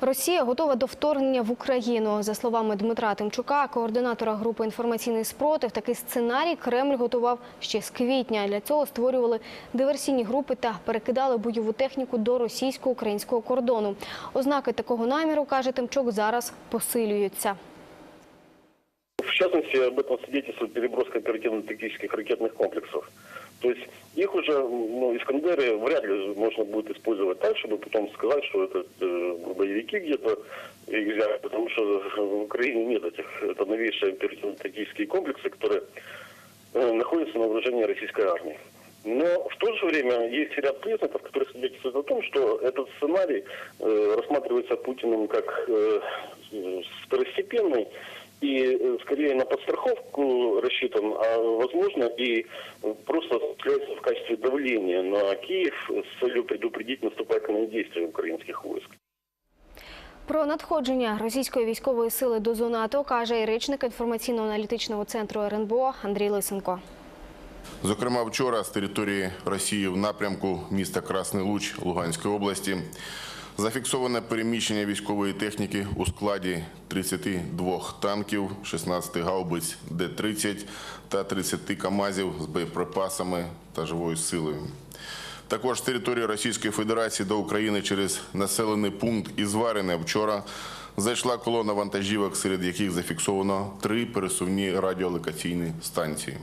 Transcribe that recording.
Росія готова до вторгнення в Україну. За словами Дмитра Тимчука, координатора групи інформаційний спротив, такий сценарій Кремль готував ще з квітня. Для цього створювали диверсійні групи та перекидали бойову техніку до російсько-українського кордону. Ознаки такого наміру, каже Тимчук, зараз посилюються. Частности, об этом свидетельствует переброска оперативно-тактических ракетных комплексов. То есть их уже, ну, Искандеры вряд ли можно будет использовать так, чтобы потом сказать, что это э, боевики где-то их взяли, потому что в Украине нет этих, это новейшие оперативно-тактические комплексы, которые э, находятся на вооружении российской армии. Но в то же время есть ряд признаков, которые свидетельствуют о том, что этот сценарий э, рассматривается Путиным как э, второстепенный и э, скорее на подстраховку рассчитан, а возможно и э, просто осуществляется в качестве давления на Киев с целью предупредить наступательные действия украинских войск. Про надходження російської військової сили до зони АТО каже і речник інформаційно-аналітичного центру РНБО Андрій Лисенко. Зокрема, вчора з території Росії в напрямку міста Красний Луч Луганської області зафіксоване переміщення військової техніки у складі 32 танків, 16 гаубиць Д-30 та 30 КАМАЗів з боєприпасами та живою силою. Також з території Російської Федерації до України через населений пункт Ізварине вчора зайшла колона вантажівок, серед яких зафіксовано три пересувні радіолокаційні станції.